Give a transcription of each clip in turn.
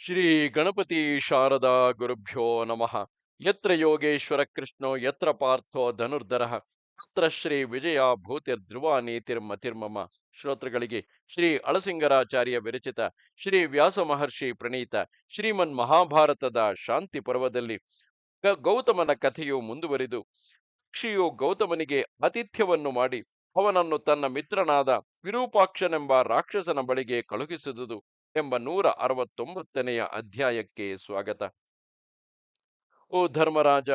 ಶ್ರೀ ಗಣಪತಿ ಶಾರದಾ ಗುರುಭ್ಯೋ ನಮಃ. ಯತ್ರ ಯೋಗೇಶ್ವರ ಕೃಷ್ಣೋ, ಯತ್ರ ಪಾರ್ಥೋ ಧನುರ್ಧರ. ಅತ್ರ ಶ್ರೀ ವಿಜಯ ಭೂತಿರ್ಧ್ರುವ ನೀತಿರ್ಮತಿರ್ಮಮ ಶ್ರೋತೃಗಳಿಗೆ ಶ್ರೀ ಅಳಸಿಂಗರಾಚಾರ್ಯ ವಿರಚಿತ ಶ್ರೀ ವ್ಯಾಸ ಮಹರ್ಷಿ ಪ್ರಣೀತ ಶ್ರೀಮನ್ ಮಹಾಭಾರತದ ಶಾಂತಿ ಪರ್ವದಲ್ಲಿ ಗೌತಮನ ಕಥೆಯು ಮುಂದುವರಿದು, ಪಕ್ಷಿಯು ಗೌತಮನಿಗೆ ಆತಿಥ್ಯವನ್ನು ಮಾಡಿ ಅವನನ್ನು ತನ್ನ ಮಿತ್ರನಾದ ವಿರೂಪಾಕ್ಷನೆಂಬ ರಾಕ್ಷಸನ ಬಳಿಗೆ ಕಳುಹಿಸಿದುದು. ಎಂಬ ನೂರ ಅರವತ್ತೊಂಬತ್ತನೆಯ ಅಧ್ಯಾಯಕ್ಕೆ ಸ್ವಾಗತ. ಓ ಧರ್ಮರಾಜ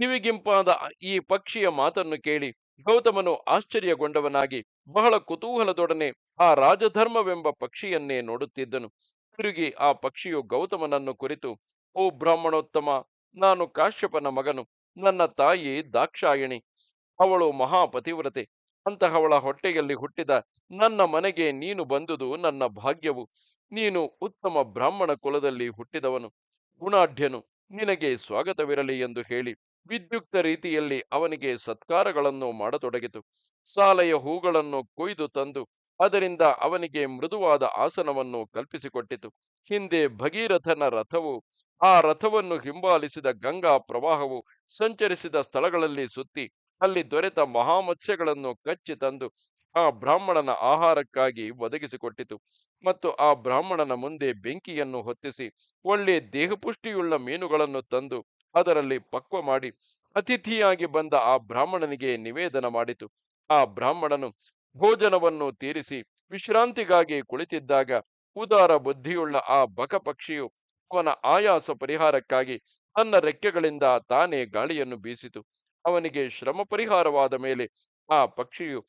ಕಿವಿಗಿಂಪಾದ ಈ ಪಕ್ಷಿಯ ಮಾತನ್ನು ಕೇಳಿ ಗೌತಮನು ಆಶ್ಚರ್ಯಗೊಂಡವನಾಗಿ ಬಹಳ ಕುತೂಹಲದೊಡನೆ ಆ ರಾಜಧರ್ಮವೆಂಬ ಪಕ್ಷಿಯನ್ನೇ ನೋಡುತ್ತಿದ್ದನು. ತಿರುಗಿ ಆ ಪಕ್ಷಿಯು ಗೌತಮನನ್ನು ಕುರಿತು, ಓ ಬ್ರಾಹ್ಮಣೋತ್ತಮ, ನಾನು ಕಾಶ್ಯಪನ ಮಗನು, ನನ್ನ ತಾಯಿ ದಾಕ್ಷಾಯಣಿ, ಅವಳು ಮಹಾಪತಿವ್ರತೆ, ಅಂತಹವಳ ಹೊಟ್ಟೆಯಲ್ಲಿ ಹುಟ್ಟಿದ ನನ್ನ ಮನೆಗೆ ನೀನು ಬಂದುದು ನನ್ನ ಭಾಗ್ಯವು. ನೀನು ಉತ್ತಮ ಬ್ರಾಹ್ಮಣ ಕುಲದಲ್ಲಿ ಹುಟ್ಟಿದವನು, ಗುಣಾಢ್ಯನು, ನಿನಗೆ ಸ್ವಾಗತವಿರಲಿ ಎಂದು ಹೇಳಿ ವಿದ್ಯುಕ್ತ ರೀತಿಯಲ್ಲಿ ಅವನಿಗೆ ಸತ್ಕಾರಗಳನ್ನು ಮಾಡತೊಡಗಿತು. ಸಾಲೆಯ ಹೂಗಳನ್ನು ಕೊಯ್ದು ತಂದು ಅದರಿಂದ ಅವನಿಗೆ ಮೃದುವಾದ ಆಸನವನ್ನು ಕಲ್ಪಿಸಿಕೊಟ್ಟಿತು. ಹಿಂದೆ ಭಗೀರಥನ ರಥವು, ಆ ರಥವನ್ನು ಹಿಂಬಾಲಿಸಿದ ಗಂಗಾ ಪ್ರವಾಹವು ಸಂಚರಿಸಿದ ಸ್ಥಳಗಳಲ್ಲಿ ಸುತ್ತಿ ಅಲ್ಲಿ ದೊರೆತ ಮಹಾಮತ್ಸ್ಯಗಳನ್ನು ಕಚ್ಚಿ ತಂದು ಆ ಬ್ರಾಹ್ಮಣನ ಆಹಾರಕ್ಕಾಗಿ ಒದಗಿಸಿಕೊಟ್ಟಿತು. ಮತ್ತು ಆ ಬ್ರಾಹ್ಮಣನ ಮುಂದೆ ಬೆಂಕಿಯನ್ನು ಹೊತ್ತಿಸಿ ಒಳ್ಳೆ ದೇಹಪುಷ್ಟಿಯುಳ್ಳ ಮೀನುಗಳನ್ನು ತಂದು ಅದರಲ್ಲಿ ಪಕ್ವ ಮಾಡಿ ಅತಿಥಿಯಾಗಿ ಬಂದ ಆ ಬ್ರಾಹ್ಮಣನಿಗೆ ನಿವೇದನ ಮಾಡಿತು. ಆ ಬ್ರಾಹ್ಮಣನು ಭೋಜನವನ್ನು ತೀರಿಸಿ ವಿಶ್ರಾಂತಿಗಾಗಿ ಕುಳಿತಿದ್ದಾಗ ಉದಾರ ಬುದ್ಧಿಯುಳ್ಳ ಆ ಬಕ ಪಕ್ಷಿಯು ಅವನ ಆಯಾಸ ಪರಿಹಾರಕ್ಕಾಗಿ ತನ್ನ ರೆಕ್ಕೆಗಳಿಂದ ತಾನೇ ಗಾಳಿಯನ್ನು ಬೀಸಿತು. ಅವನಿಗೆ ಶ್ರಮ ಪರಿಹಾರವಾದ ಮೇಲೆ ಆ ಪಕ್ಷಿಯು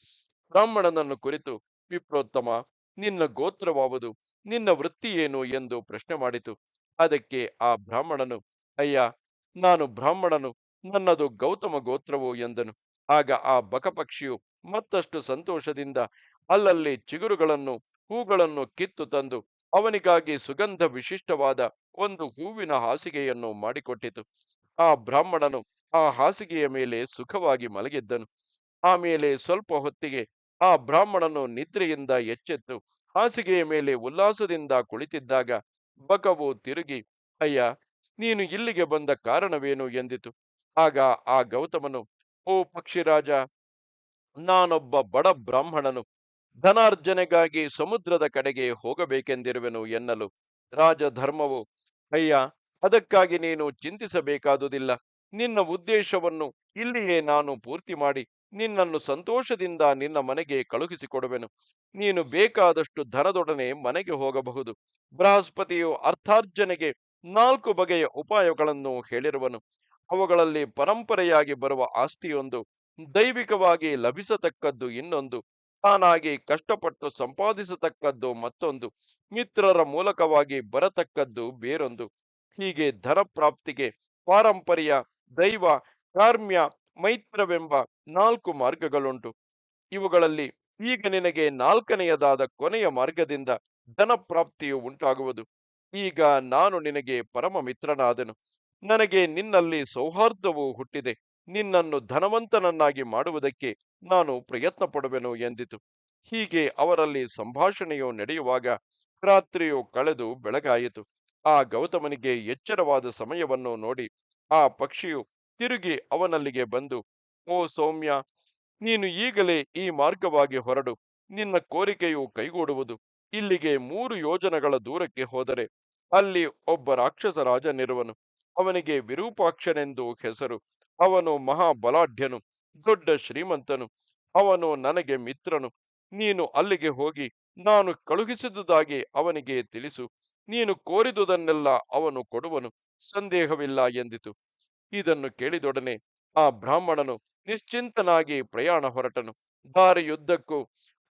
ಬ್ರಾಹ್ಮಣನನ್ನು ಕುರಿತು, ವಿಪ್ರೋತ್ತಮ, ನಿನ್ನ ಗೋತ್ರವಾವುದು, ನಿನ್ನ ವೃತ್ತಿ ಏನು? ಎಂದು ಪ್ರಶ್ನೆ ಮಾಡಿತು. ಅದಕ್ಕೆ ಆ ಬ್ರಾಹ್ಮಣನು, ಅಯ್ಯ, ನಾನು ಬ್ರಾಹ್ಮಣನು, ನನ್ನದು ಗೌತಮ ಗೋತ್ರವು ಎಂದನು. ಆಗ ಆ ಬಕಪಕ್ಷಿಯು ಮತ್ತಷ್ಟು ಸಂತೋಷದಿಂದ ಅಲ್ಲಲ್ಲಿ ಚಿಗುರುಗಳನ್ನು, ಹೂಗಳನ್ನು ಕಿತ್ತು ತಂದು, ಅವನಿಗಾಗಿ ಸುಗಂಧ ವಿಶಿಷ್ಟವಾದ ಒಂದು ಹೂವಿನ ಹಾಸಿಗೆಯನ್ನು ಮಾಡಿಕೊಟ್ಟಿತು. ಆ ಬ್ರಾಹ್ಮಣನು ಆ ಹಾಸಿಗೆಯ ಮೇಲೆ ಸುಖವಾಗಿ ಮಲಗಿದ್ದನು. ಆಮೇಲೆ ಸ್ವಲ್ಪ ಹೊತ್ತಿಗೆ ಆ ಬ್ರಾಹ್ಮಣನು ನಿದ್ರೆಯಿಂದ ಎಚ್ಚೆತ್ತು. ಹಾಸಿಗೆಯ ಮೇಲೆ ಉಲ್ಲಾಸದಿಂದ ಕುಳಿತಿದ್ದಾಗ ಬಕವು ತಿರುಗಿ, ಅಯ್ಯ, ನೀನು ಇಲ್ಲಿಗೆ ಬಂದ ಕಾರಣವೇನು? ಎಂದಿತು. ಆಗ ಆ ಗೌತಮನು, ಓ ಪಕ್ಷಿರಾಜ, ನಾನೊಬ್ಬ ಬಡ ಬ್ರಾಹ್ಮಣನು. ಧನಾರ್ಜನೆಗಾಗಿ ಸಮುದ್ರದ ಕಡೆಗೆ ಹೋಗಬೇಕೆಂದಿರುವೆನು ಎನ್ನಲು. ರಾಜಧರ್ಮವು, ಅಯ್ಯ, ಅದಕ್ಕಾಗಿ ನೀನು ಚಿಂತಿಸಬೇಕಾದುದಿಲ್ಲ. ನಿನ್ನ ಉದ್ದೇಶವನ್ನು ಇಲ್ಲಿಯೇ ನಾನು ಪೂರ್ತಿ ಮಾಡಿ ನಿನ್ನನ್ನು ಸಂತೋಷದಿಂದ ನಿನ್ನ ಮನೆಗೆ ಕಳುಹಿಸಿಕೊಡುವೆನು. ನೀನು ಬೇಕಾದಷ್ಟು ಧನದೊಡನೆ ಮನೆಗೆ ಹೋಗಬಹುದು. ಬೃಹಸ್ಪತಿಯು ಅರ್ಥಾರ್ಜನೆಗೆ ನಾಲ್ಕು ಬಗೆಯ ಉಪಾಯಗಳನ್ನು ಹೇಳಿರುವನು. ಅವುಗಳಲ್ಲಿ ಪರಂಪರೆಯಾಗಿ ಬರುವ ಆಸ್ತಿಯೊಂದು, ದೈವಿಕವಾಗಿ ಲಭಿಸತಕ್ಕದ್ದು ಇನ್ನೊಂದು, ತಾನಾಗಿ ಕಷ್ಟಪಟ್ಟು ಸಂಪಾದಿಸತಕ್ಕದ್ದು ಮತ್ತೊಂದು, ಮಿತ್ರರ ಮೂಲಕವಾಗಿ ಬರತಕ್ಕದ್ದು ಬೇರೊಂದು. ಹೀಗೆ ಧನ ಪ್ರಾಪ್ತಿಗೆ ಪಾರಂಪರ್ಯ, ದೈವ, ಕಾರ್ಮ್ಯ, ಮೈತ್ರವೆಂಬ ನಾಲ್ಕು ಮಾರ್ಗಗಳುಂಟು. ಇವುಗಳಲ್ಲಿ ಈಗ ನಿನಗೆ ನಾಲ್ಕನೆಯದಾದ ಕೊನೆಯ ಮಾರ್ಗದಿಂದ ಧನಪ್ರಾಪ್ತಿಯು ಉಂಟಾಗುವುದು. ಈಗ ನಾನು ನಿನಗೆ ಪರಮ ಮಿತ್ರನಾದೆನು ನನಗೆ ನಿನ್ನಲ್ಲಿ ಸೌಹಾರ್ದವು ಹುಟ್ಟಿದೆ. ನಿನ್ನನ್ನು ಧನವಂತನನ್ನಾಗಿ ಮಾಡುವುದಕ್ಕೆ ನಾನು ಪ್ರಯತ್ನ ಪಡುವೆನು ಎಂದಿತು. ಹೀಗೆ ಅವರಲ್ಲಿ ಸಂಭಾಷಣೆಯು ನಡೆಯುವಾಗ ರಾತ್ರಿಯು ಕಳೆದು ಬೆಳಗಾಯಿತು. ಆ ಗೌತಮನಿಗೆ ಎಚ್ಚರವಾದ ಸಮಯವನ್ನು ನೋಡಿ ಆ ಪಕ್ಷಿಯು ತಿರುಗಿ ಅವನಲ್ಲಿಗೆ ಬಂದು ಓ ಸೌಮ್ಯ, ನೀನು ಈಗಲೇ ಈ ಮಾರ್ಗವಾಗಿ ಹೊರಡು. ನಿನ್ನ ಕೋರಿಕೆಯು ಕೈಗೂಡುವುದು. ಇಲ್ಲಿಗೆ ಮೂರು ಯೋಜನೆಗಳ ದೂರಕ್ಕೆ ಹೋದರೆ ಅಲ್ಲಿ ಒಬ್ಬ ರಾಕ್ಷಸ ರಾಜನಿರುವನು. ಅವನಿಗೆ ವಿರೂಪಾಕ್ಷನೆಂದು ಹೆಸರು. ಅವನು ಮಹಾಬಲಾಢ್ಯನು, ದೊಡ್ಡ ಶ್ರೀಮಂತನು. ಅವನು ನನಗೆ ಮಿತ್ರನು. ನೀನು ಅಲ್ಲಿಗೆ ಹೋಗಿ ನಾನು ಕಳುಹಿಸಿದುದಾಗಿ ಅವನಿಗೆ ತಿಳಿಸು. ನೀನು ಕೋರಿದುದನ್ನೆಲ್ಲ ಅವನು ಕೊಡುವನು. ಸಂದೇಹವಿಲ್ಲ ಎಂದಿತು. ಇದನ್ನು ಕೇಳಿದೊಡನೆ ಆ ಬ್ರಾಹ್ಮಣನು ನಿಶ್ಚಿಂತನಾಗಿ ಪ್ರಯಾಣ ಹೊರಟನು. ದಾರಿಯುದ್ದಕ್ಕೂ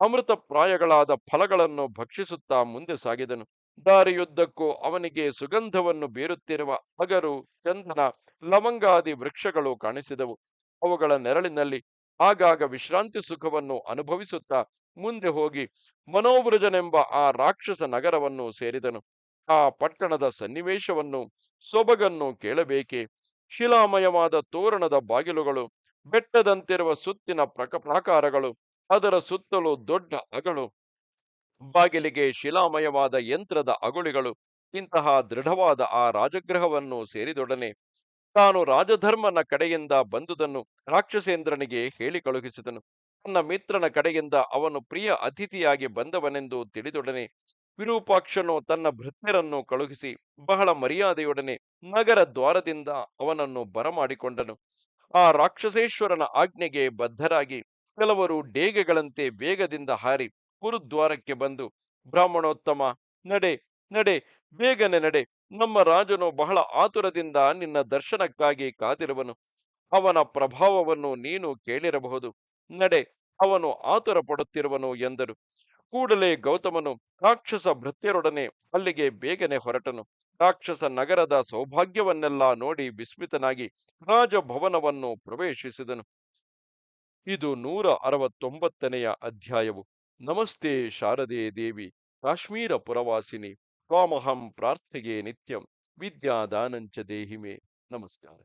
ಅಮೃತಪ್ರಾಯಗಳಾದ ಫಲಗಳನ್ನು ಭಕ್ಷಿಸುತ್ತಾ ಮುಂದೆ ಸಾಗಿದನು. ದಾರಿಯುದ್ದಕ್ಕೂ ಅವನಿಗೆ ಸುಗಂಧವನ್ನು ಬೀರುತ್ತಿರುವ ಅಗರು, ಚಂದನ, ಲವಂಗಾದಿ ವೃಕ್ಷಗಳು ಕಾಣಿಸಿದವು. ಅವುಗಳ ನೆರಳಿನಲ್ಲಿ ಆಗಾಗ ವಿಶ್ರಾಂತಿ ಸುಖವನ್ನು ಅನುಭವಿಸುತ್ತಾ ಮುಂದೆ ಹೋಗಿ ಮನೋವೃಜನೆಂಬ ಆ ರಾಕ್ಷಸ ನಗರವನ್ನು ಸೇರಿದನು. ಆ ಪಟ್ಟಣದ ಸನ್ನಿವೇಶವನ್ನು ಸೊಬಗನ್ನು ಕೇಳಬೇಕೆ? ಶಿಲಾಮಯವಾದ ತೋರಣದ ಬಾಗಿಲುಗಳು ಬೆಟ್ಟದಂತಿರುವ ಸುತ್ತಿನ ಪ್ರಕ, ಪ್ರಾಕಾರಗಳು, ಅದರ ಸುತ್ತಲೂ ದೊಡ್ಡ ಅಗಳು ಬಾಗಿಲಿಗೆ ಶಿಲಾಮಯವಾದ ಯಂತ್ರದ ಅಗುಳಿಗಳು, ಇಂತಹ ದೃಢವಾದ ಆ ರಾಜಗೃಹವನ್ನು ಸೇರಿದೊಡನೆ ತಾನು ರಾಜಧರ್ಮನ ಕಡೆಯಿಂದ ಬಂದುದನ್ನು ರಾಕ್ಷಸೇಂದ್ರನಿಗೆ ಹೇಳಿ ಕಳುಹಿಸಿದನು. ತನ್ನ ಮಿತ್ರನ ಕಡೆಯಿಂದ ಅವನು ಪ್ರಿಯ ಅತಿಥಿಯಾಗಿ ಬಂದವನೆಂದು ತಿಳಿದೊಡನೆ ವಿರೂಪಾಕ್ಷನು ತನ್ನ ಭೃತ್ಯರನ್ನು ಕಳುಹಿಸಿ ಬಹಳ ಮರ್ಯಾದೆಯೊಡನೆ ನಗರ ದ್ವಾರದಿಂದ ಅವನನ್ನು ಬರಮಾಡಿಕೊಂಡನು. ಆ ರಾಕ್ಷಸೇಶ್ವರನ ಆಜ್ಞೆಗೆ ಬದ್ಧರಾಗಿ ಕೆಲವರು ಡೇಗೆಗಳಂತೆ ವೇಗದಿಂದ ಹಾರಿ ಗುರುದ್ವಾರಕ್ಕೆ ಬಂದು, ಬ್ರಾಹ್ಮಣೋತ್ತಮ, ನಡೆ ನಡೆ, ಬೇಗನೆ ನಡೆ, ನಮ್ಮ ರಾಜನು ಬಹಳ ಆತುರದಿಂದ ನಿನ್ನ ದರ್ಶನಕ್ಕಾಗಿ ಕಾದಿರುವನು. ಅವನ ಪ್ರಭಾವವನ್ನು ನೀನು ಕೇಳಿರಬಹುದು. ನಡೆ, ಅವನು ಆತುರ ಪಡುತ್ತಿರುವನು ಎಂದರು. ಕೂಡಲೇ ಗೌತಮನು ರಾಕ್ಷಸ ಭೃತ್ಯರೊಡನೆ ಅಲ್ಲಿಗೆ ಬೇಗನೆ ಹೊರಟನು. ರಾಕ್ಷಸ ನಗರದ ಸೌಭಾಗ್ಯವನ್ನೆಲ್ಲ ನೋಡಿ ವಿಸ್ಮಿತನಾಗಿ ರಾಜಭವನವನ್ನು ಪ್ರವೇಶಿಸಿದನು. ಇದು ನೂರ ಅರವತ್ತೊಂಬತ್ತನೆಯ ಅಧ್ಯಾಯವು. ನಮಸ್ತೆ ಶಾರದೆ ದೇವಿ, ಕಾಶ್ಮೀರ ಪುರವಾಸಿನಿ ತ್ವಾಮಹಂ ಪ್ರಾರ್ಥೆಗೆ ನಿತ್ಯಂ, ವಿದ್ಯಾದಾನಂಚ ದೇಹಿಮೆ. ನಮಸ್ಕಾರ.